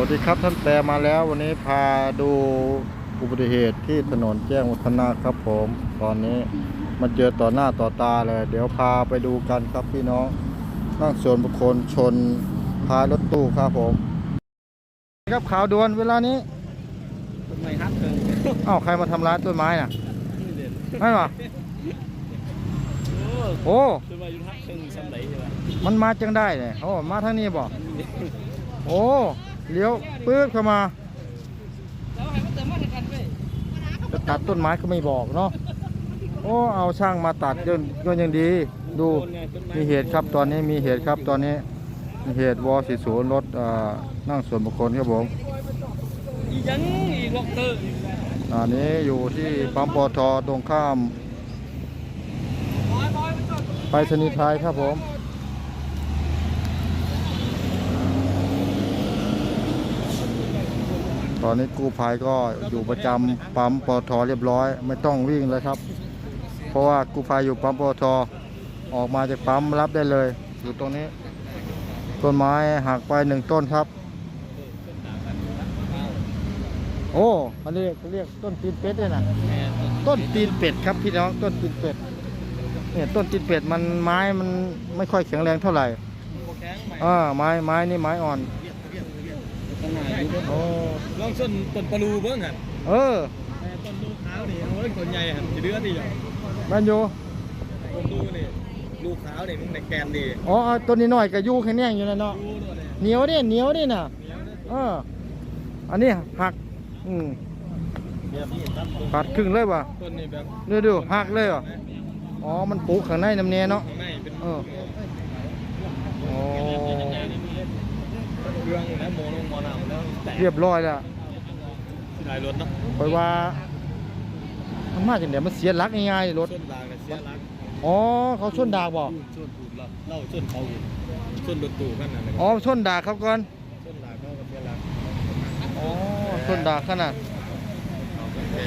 วัสดีครับท่านแปรมาแล้ววันนี้พาดูอุบัติเหตุที่ถนนแจ้งวัฒนะครับผม ตอนนี้มาเจอต่อหน้าต่อตาเลย เดี๋ยวพาไปดูกันครับพี่น้องนั่งส่วนบุคคลชนท้ายรถตู้ครับผมครับข่าวด่วนเวลานี้ต้นไม้ฮักเกินอ้าวใครมาทำร้ายต้นไม้น่ะนี่เด่นไม่หรอโอ้โอ้ต้นไม้ยุทธฮักเกินซ้ำไหนใช่ไหมมันมาจังได้เลยโอ้มาทางนี้บอกโอ้ เลี้ยวปื๊ดเข้ามาจะตัดต้นไม้ก็ไม่บอกเนาะโอ้เอาช่างมาตัดก็ก็ยังดี ดูมีเหตุครับตอนนี้มีเหตุครับตอนนี้มีเหตุวอสิศูนย์รถนั่งส่วนบุคคลครับผมอีหยังอีล็อกเตอร์อันนี้อยู่ที่ปั๊มปอทตรงข้าม ไปสนีย์ไทยครับผม อนนี้กู้ภัยก็อยู่ประจำปั๊มปอทเรียบร้อย ไม่ต้องวิ่งเลยครับ เพราะว่ากู้ภัยอยู่ปั๊มปอทออกมาจากปั๊มรับได้เลยอยู่ตรงนี้ ต้นไม้หักไปหนึ่งต้นครับ โอ้อันนี้เขาเรียกต้นตีนเป็ดด้วยนะแม่ต้นตีนเป็ดครับพี่น้องต้นตีนเป็ดเนี่ยต้นตีนเป็ดมันไม้มันไม่ค่อยแข็งแรงเท่าไหร่อ่าไม้ไม้นี่ไม้อ่อน ขนาดนี้โอ้ลองส้นต้นปลาลูเบิ้งหันเออต้นลูกขาวนี่โอ้ยต้นใหญ่หันจะเดือดดีอย่างแมนยูต้นลูนี่ลูกขาวนี่มึงในแกนดีอ๋อเอาต้นนี้หน่อยกับยูแข็งแรงอยู่นะเนาะดูด้วยเลยเหนียวดิเหนียวดิน่ะเหนียวนะเอออันนี้หักอืมเดี๋ยวพี่ตัดต้นขาดครึ่งเลยว่ะต้นนี่แบบดูดูหักเลยว่ะอ๋อมันปลูกข้างในน้ำเนียเนาะข้างในเป็นเออโอ้ เครื่องแล้วโมนงโมนาวแล้วแตกเรียบร้อยแล้วถ่ายรถเนาะคอยว่ามันมาจากไหนมันเสียหลักง่ายๆรถ ส้นดางเนี่ยเสียรักอ๋อ เขาชนดากบอกส้นถูกแล้วเล่าส้นเขาอยู่ส้นรถตู้กันนั่นเลยอ๋อชนดากเขาก่อน ส้นดางเขาก็เสียรักอ๋อชนดากขนาด เขาก็แก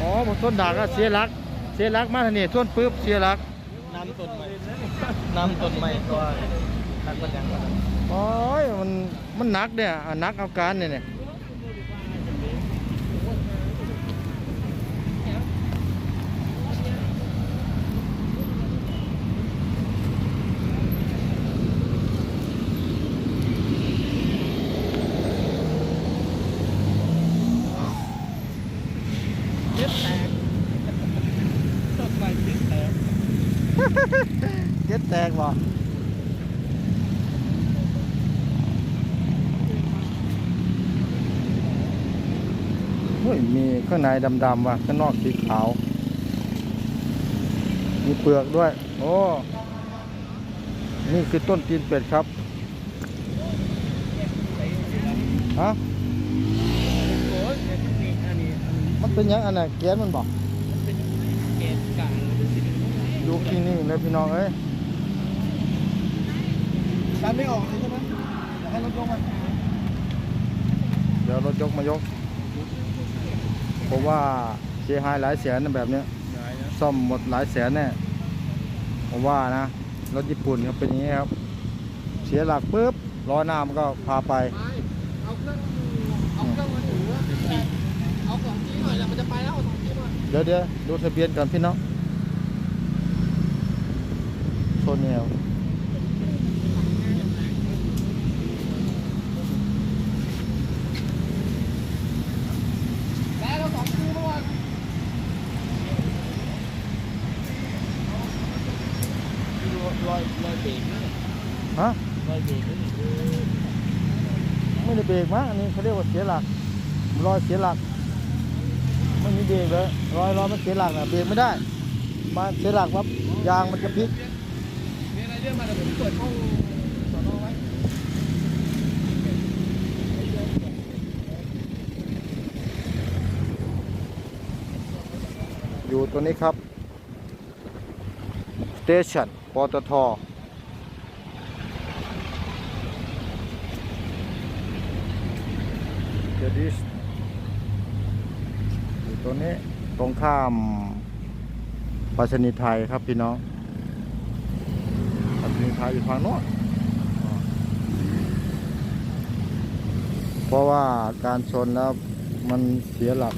อ๋อบ่ชนดากก็เสียหลัก เสียหลักมาทางนี้ชนปึ๊บเสียหลัก น้ำต้นใหม่น้ำต้นไม้ตัวทักมันยังกันโอ้ยมันมันหนักเนี่ยอะหนักเอาการเนี่ยเนี่ยเย็บแตกต้นไม้เย็บแตก แตกบ่เฮ้ยมีข้างในดำๆว่ะข้างนอกสีขาว มีเปลือกด้วย โอ้นี่คือต้นตีนเป็ดครับฮะมันเป็นยังอันไหนแก๊สมันบอกดูที่นี่เลยพี่น้องเอ้ย การไม่ออกเลยใช่ไหมอยากให้รถลงมาเดี๋ยวรถยกมายกผมว่าเสียหายหลายแสนนะแบบเนี้ยได้นะซ่อมหมดหลายแสนแน่ผมว่านะรถญี่ปุ่นเขาเป็นอย่างนี้ครับ เสียหลักปุ๊บล้อหน้ามันก็พาไปเอาเครื่องเอาเครื่องมาถือเอาของจีหน่อยแล้วมันจะไปแล้วเอาของจีหน่อยเดี๋ยวเดี๋ยวดูทะเบียนก่อนพี่น้องโซเนียล ได้แล้วสองคู่เมื่อวานรอยรอยเบรกนะ ฮะ รอยเบรกนี่ ไม่ได้ เบรกมั้งอันนี้เขาเรียกว่าเสียหลักรอยเสียหลักไม่มีเบรกเลยรอยรอยมันเสียหลักนะเบรกไม่ได้ มาเสียหลักปั๊บยางมันจะพลิกมีอะไรเรื่องมาแต่ผมเปิดห้องสอนไว้อยู่ตัวนี้ครับสเตชันปตท เดิสอยู่ตรงนี้ตรงข้ามปัสนีไทยครับพี่น้องปัสนีไทยอยู่ทางโน้นเพราะว่าการชนแล้วมันเสียหลัก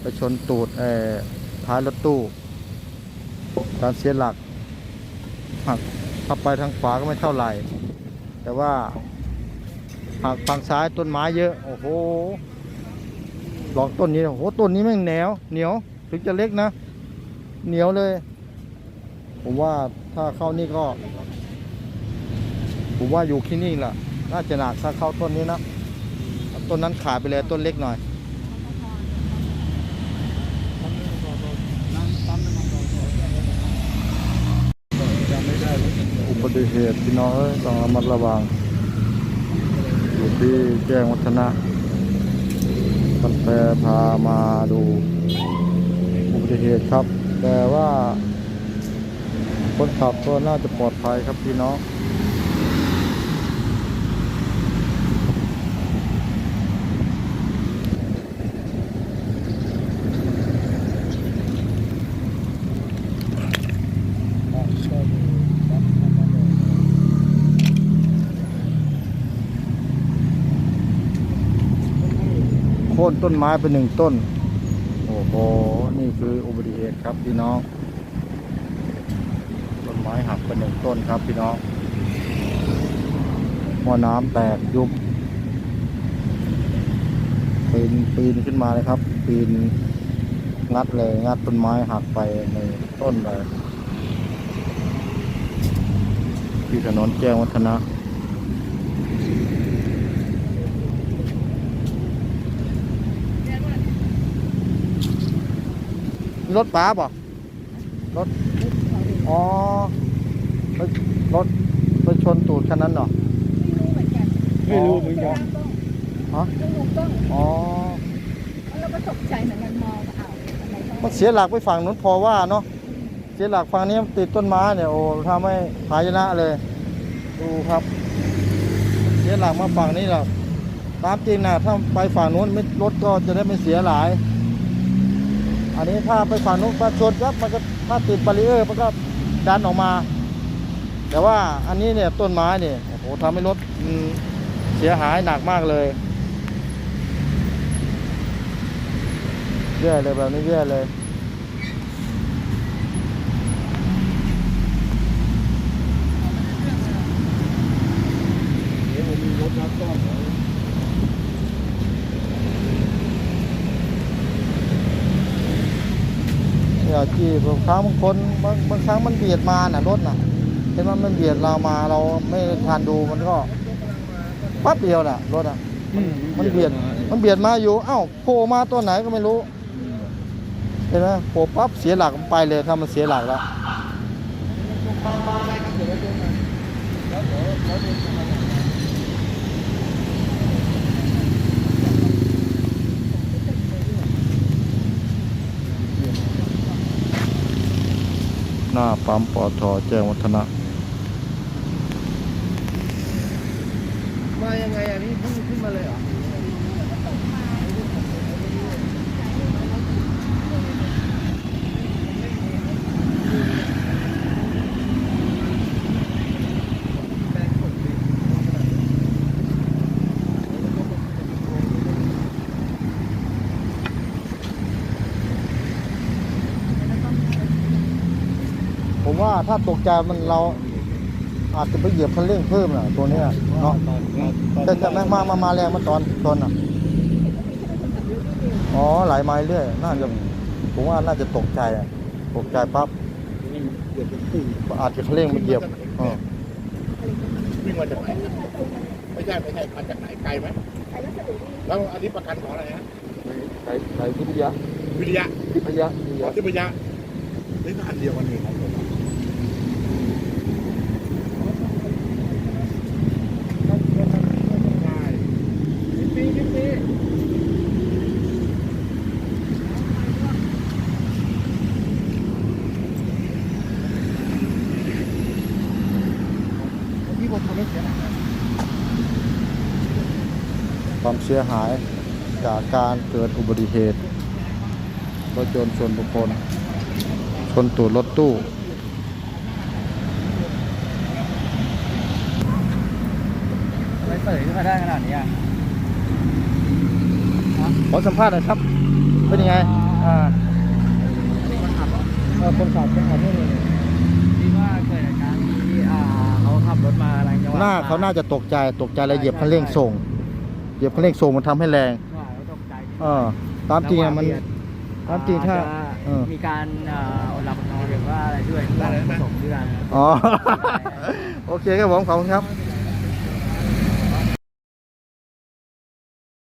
ไปชนตูดท้ายรถตู้ การเสียหลักหักถ้าไปทางขวาก็ไม่เท่าไหร่ แต่ว่า ฝั่งซ้ายต้นไม้เยอะ โอ้โห ลองต้นนี้ โอ้โห ต้นนี้แม่งเหนียว เหนียว ถึงจะเล็กนะ เหนียวเลย ผมว่าถ้าเข้านี่ก็ ผมว่าอยู่ที่นี่แหละ น่าจะหนักถ้าเข้าต้นนี้นะ ต้นนั้นขาดไปเลยต้นเล็กหน่อยอุบัติเหตุพี่น้องเอ้ยต้องระมัดระวังอยู่ ที่แจ้งวัฒนะตันแต่พามาดูอุบัติเหตุครับ แต่ว่า คนขับก็น่าจะปลอดภัยครับพี่น้อง โค่นต้นไม้ไปหนึ่งต้น โอ้โห นี่คืออุบัติเหตุครับพี่น้อง ต้นไม้หักไปหนึ่งต้นครับพี่น้องหม้อน้ำแตกยุบปีนปีนขึ้นมาเลยครับ ปีนงัดเลยงัดต้นไม้หักไปในต้นเลยที่ถนนแจ้งวัฒนะ รถป้าบ่รถ อ๋อไปรถไปชนตูดคันนั้นเหรอ ไม่รู้เหมือนกันฮะ ไม่รู้ต้องอ๋อแล้วก็ตกใจเหมือนกันมองอ้าวทำไมต้องมันเสียหลักไปฝั่งนู้นพอว่าเนาะ เสียหลักฝั่งนี้มันติดต้นไม้เนี่ยโอ้ทำให้หายนะเลย ดูครับ เสียหลักมาฝั่งนี้แหละตามจริงนะถ้าไปฝั่งนู้นไม่รถก็จะได้ไม่เสียหลาย อันนี้ถ้าไปฝั่งนู้นถ้าชนครับมันก็ถ้าติดบารีเออร์มันก็ดันออกมา แต่ว่าอันนี้เนี่ยต้นไม้เนี่ยโอ้โหทำให้รถเสียหายหนักมากเลยแย่เลยแบบนี้แย่เลย เดี๋ยวผมมีรถรับต้อนเหรอ อย่าจี้บางครั้งบางคนบางบางครั้งมันเบียดมาน่ะรถน่ะเห็นว่ามันเบียดเรามาเราไม่ทันดูมันก็ปั๊บเดียวน่ะรถอะมันเบียดมันเบียดมาอยู่เอ้าโผล่มาตัวไหนก็ไม่รู้เห็นไหมโผล่ปั๊บเสียหลักมันไปเลยถ้ามันเสียหลักแล้ว ปั๊มปอทอแจ้งวัฒนะ มายังไงอันนี้เพิ่งขึ้นมาเลยเหรอ ผมว่าถ้าตกใจมันเราอาจจะไปเหยียบคันเร่งเพิ่มน่ะตัวเนี้ยเนาะแต่จะไม่มามามาแรงมาตอนตอนน่ะอ๋อไหลมาเรื่อยน่าจะผมว่าน่าจะตกใจอะตกใจปั๊บเดี๋ยวเป็นตู้อาจจะคันเร่งมาเหยียบเออวิ่งมาจากไหนไม่ใช่ไม่ใช่มาจากไหนไกลไหมใครก็สะดุดแล้วอันนี้ประกันของอะไรฮะไหลไหลพิทยาวิทยาพิทยาพิทขอยาที่วิทยานี่ก็อันเดียวกันนี่ของผมใช่ปีปี ที่ผมทำให้เสียหาย ความ เสียหายจากการเกิดอุบัติเหตุรถยนต์ชนบุคคล ชนตูดรถตู้อะไรเสยขึ้นมาได้ขนาดนี้อะขอสัมภาษณ์หน่อยครับ เป็นยังไง อ่าเออคนขับคนขับนี่นี่ที่ว่าเกิดอาการที่อ่าเขาขับรถมาอะไรจังหวัดหน้าเขาน่าจะตกใจตกใจแล้วเหยียบคันเร่งส่ง เหยียบคันเร่งส่งมันทำให้แรงว่าเขาตกใจเออตามจริงอะมัน ตามจริงถ้าเออ มีการอ่าอดหลับอดนอนหรือว่าอะไรด้วยผสมด้วยกัน อ๋อ โอเคครับผมขอบคุณครับมี